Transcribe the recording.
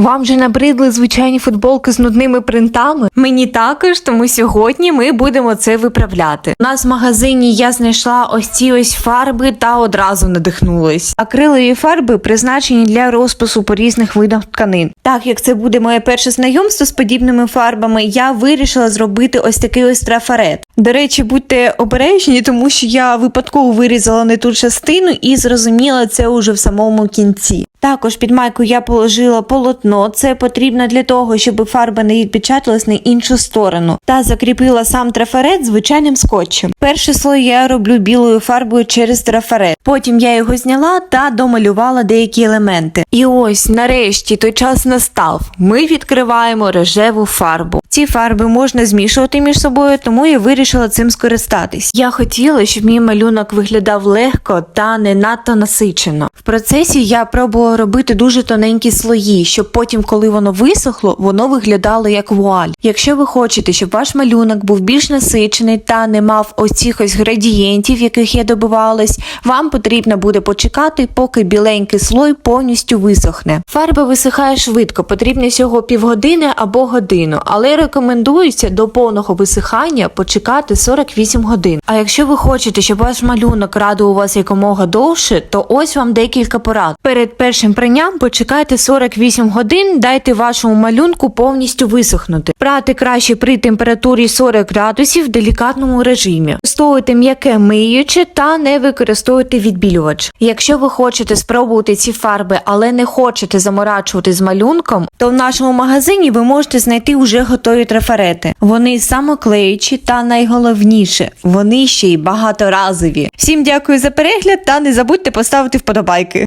Вам же набридли звичайні футболки з нудними принтами? Мені також, тому сьогодні ми будемо це виправляти. У нас в магазині я знайшла ось ці ось фарби та одразу надихнулась. Акрилові фарби призначені для розпису по різних видах тканин. Так як це буде моє перше знайомство з подібними фарбами, я вирішила зробити ось такий ось трафарет. До речі, будьте обережні, тому що я випадково вирізала не ту частину і зрозуміла це уже в самому кінці. Також під майку я положила полотно. Це потрібно для того, щоб фарба не відпечаталась на іншу сторону, та закріпила сам трафарет звичайним скотчем. Перший слой я роблю білою фарбою через трафарет. Потім я його зняла та домалювала деякі елементи. І ось нарешті той час настав. Ми відкриваємо рожеву фарбу. Ці фарби можна змішувати між собою, тому я вирішила цим скористатись. Я хотіла, щоб мій малюнок виглядав легко та не надто насичено. В процесі я пробувала робити дуже тоненькі слої, щоб потім, коли воно висохло, воно виглядало як вуаль. Якщо ви хочете, щоб ваш малюнок був більш насичений та не мав ось цих ось градієнтів, яких я добивалась, вам потрібно буде почекати, поки біленький слой повністю висохне. Фарба висихає швидко, потрібно всього півгодини або годину, але рекомендується до повного висихання почекати 48 годин. А якщо ви хочете, щоб ваш малюнок радував вас якомога довше, то ось вам декілька порад. Перед першим пранням почекайте 48 годин, дайте вашому малюнку повністю висохнути. Прати краще при температурі 40 градусів в делікатному режимі. Використовуйте м'яке миюче та не використовуйте відбілювач. Якщо ви хочете спробувати ці фарби, але не хочете заморачувати з малюнком, то в нашому магазині ви можете знайти вже готові трафарети. Вони самоклеючі та найголовніше, вони ще й багаторазові. Всім дякую за перегляд та не забудьте поставити вподобайки.